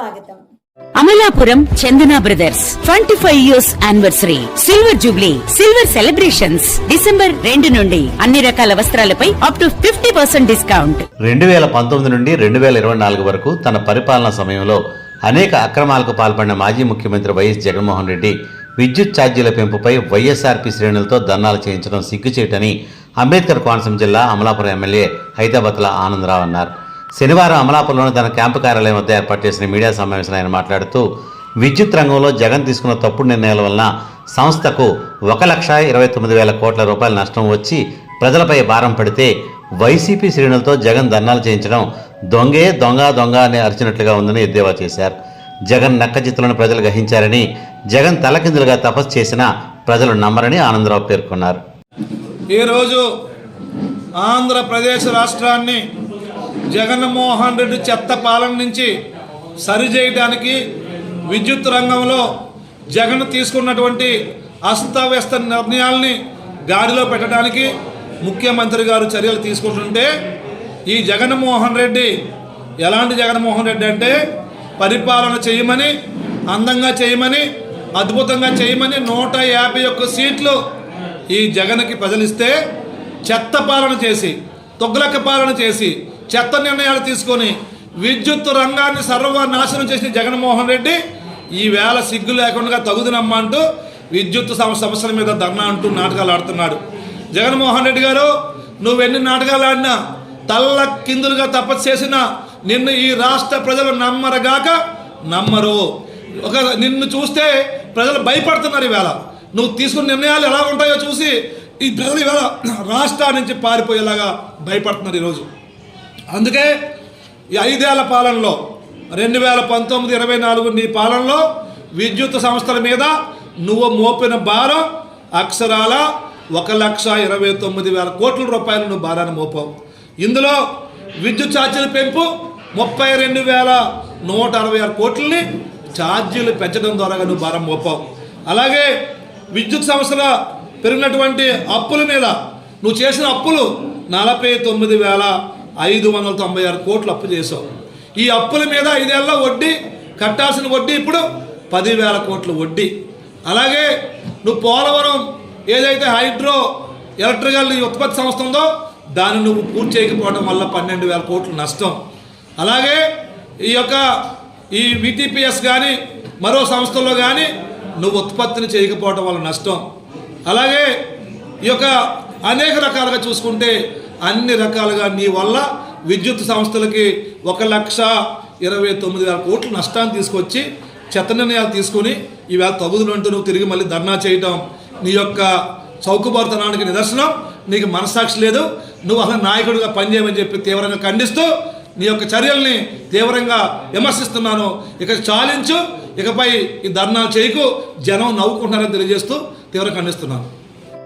స్వాగతం. Amalapuram Chandana Brothers twenty five years anniversary silver jubilee silver celebrations December రెండు నుండి అన్ని రకాల వస్త్రాలపై up to fifty percent discount రెండు వేల పంతొమ్మిది నుండి రెండు వేల ఇరవై నాలుగు వరకు తన పరిపాలనా సమయంలో అనేక అక్రమాలకు పాల్పడిన మాజీ ముఖ్యమంత్రి వైఎస్ జగన్మోహన్ రెడ్డి విద్యుత్ ఛార్జీల పెంపుపై వైఎస్ఆర్పీ శ్రేణులతో ధర్నాలు చేయించడం సిగ్గుచేటని అంబేద్కర్ కోనసీమ జిల్లా అమలాపురం ఎమ్మెల్యే హైదరాబాద్ల ఆనందరావు అన్నారు. శనివారం అమలాపురంలోని తన క్యాంపు కార్యాలయం వద్ద ఏర్పాటు చేసిన మీడియా సమావేశంలో ఆయన మాట్లాడుతూ విద్యుత్ రంగంలో జగన్ తీసుకున్న తప్పుడు నిర్ణయాల వలన సంస్థకు ఒక లక్ష ఇరవై తొమ్మిది వేల కోట్ల రూపాయల నష్టం వచ్చి ప్రజలపై భారం పడితే వైసీపీ శ్రేణులతో జగన్ ధర్నాలు చేయించడం దొంగే దొంగ దొంగ అని అరిచినట్లుగా ఉందని ఎద్దేవా చేశారు. జగన్ నక్కజిత్తులను ప్రజలు గ్రహించారని జగన్ తలకిందులుగా తపస్సు చేసిన ప్రజలు నమ్మరని ఆనందరావు పేర్కొన్నారు. ఈరోజు ఆంధ్రప్రదేశ్ రాష్ట్రాన్ని జగన్మోహన్ రెడ్డి చెత్త పాలన నుంచి సరిచేయడానికి విద్యుత్ రంగంలో జగన్ తీసుకున్నటువంటి అస్తవ్యస్త నిర్ణయాల్ని గాడిలో పెట్టడానికి ముఖ్యమంత్రి గారు చర్యలు తీసుకుంటుంటే ఈ జగన్మోహన్ రెడ్డి ఎలాంటి జగన్మోహన్ రెడ్డి అంటే పరిపాలన చేయమని అందంగా చేయమని అద్భుతంగా చేయమని నూట యాభై ఒక్క సీట్లు ఈ జగన్కి ప్రజలిస్తే చెత్త పాలన చేసి తొగ్గులక్క పాలన చేసి చెత్త నిర్ణయాలు తీసుకొని విద్యుత్ రంగాన్ని సర్వనాశనం చేసిన జగన్మోహన్ రెడ్డి ఈ వేళ సిగ్గు లేకుండా తగుదనమ్మా అంటూ విద్యుత్ సమస్యల మీద ధర్నా అంటూ నాటకాలు ఆడుతున్నాడు. జగన్మోహన్ రెడ్డి గారు నువ్వెన్ని నాటకాలు ఆడినా తల్ల కిందులుగా తపస్సు చేసినా నిన్ను ఈ రాష్ట్ర ప్రజలు నమ్మరగాక నమ్మరు. ఒక నిన్ను చూస్తే ప్రజలు భయపడుతున్నారు ఈవేళ నువ్వు తీసుకున్న నిర్ణయాలు ఎలా ఉంటాయో చూసి ఈ ప్రజలు ఈవేళ రాష్ట్రాల నుంచి పారిపోయేలాగా భయపడుతున్నారు ఈరోజు. అందుకే ఈ ఐదేళ్ళ పాలనలో రెండు వేల పంతొమ్మిది ఇరవై నాలుగు నీ పాలనలో విద్యుత్ సంస్థల మీద నువ్వు మోపిన భారం అక్షరాల ఒక లక్ష ఇరవై తొమ్మిది వేల కోట్ల రూపాయలు నువ్వు భారాన్ని మోపావు. ఇందులో విద్యుత్ ఛార్జీల పెంపు ముప్పై రెండు వేల నూట అరవై ఆరు కోట్లని ఛార్జీలు పెంచడం ద్వారా నువ్వు భారం మోపావు. అలాగే విద్యుత్ సంస్థల పెరిగినటువంటి అప్పుల మీద నువ్వు చేసిన అప్పులు నలభై తొమ్మిది వేల ఐదు వందల తొంభై ఆరు కోట్లు అప్పు చేసావు ఈ అప్పుల మీద ఐదేళ్ళ వడ్డీ కట్టాల్సిన వడ్డీ ఇప్పుడు పదివేల కోట్ల వడ్డీ. అలాగే నువ్వు పోలవరం ఏదైతే హైడ్రో ఎలక్ట్రికల్ ఉత్పత్తి సంస్థ ఉందో దాన్ని నువ్వు పూర్తి చేయకపోవడం వల్ల పన్నెండు వేల కోట్లు నష్టం. అలాగే ఈ యొక్క ఈ విటిపిఎస్ కానీ మరో సంస్థల్లో కానీ నువ్వు ఉత్పత్తిని చేయకపోవడం వల్ల నష్టం. అలాగే ఈ యొక్క అనేక రకాలుగా చూసుకుంటే అన్ని రకాలుగా నీ వల్ల విద్యుత్ సంస్థలకి ఒక లక్ష ఇరవై తొమ్మిది వేల కోట్లు నష్టాన్ని తీసుకొచ్చి చెత్త నిర్ణయాలు తీసుకొని ఈవేళ తగుదునంటూ నువ్వు తిరిగి మళ్ళీ ధర్నా చేయటం నీ యొక్క చౌకబారుతనానికి నిదర్శనం. నీకు మనస్సాక్షి లేదు. నువ్వు అసలు నాయకుడిగా పనిచేయమని చెప్పి తీవ్రంగా ఖండిస్తూ నీ యొక్క చర్యల్ని తీవ్రంగా విమర్శిస్తున్నాను. ఇక చాలించు. ఇకపై ఈ ధర్నా చేయకు. జనం నవ్వుకుంటున్నారని తెలియజేస్తూ తీవ్రంగా ఖండిస్తున్నాను.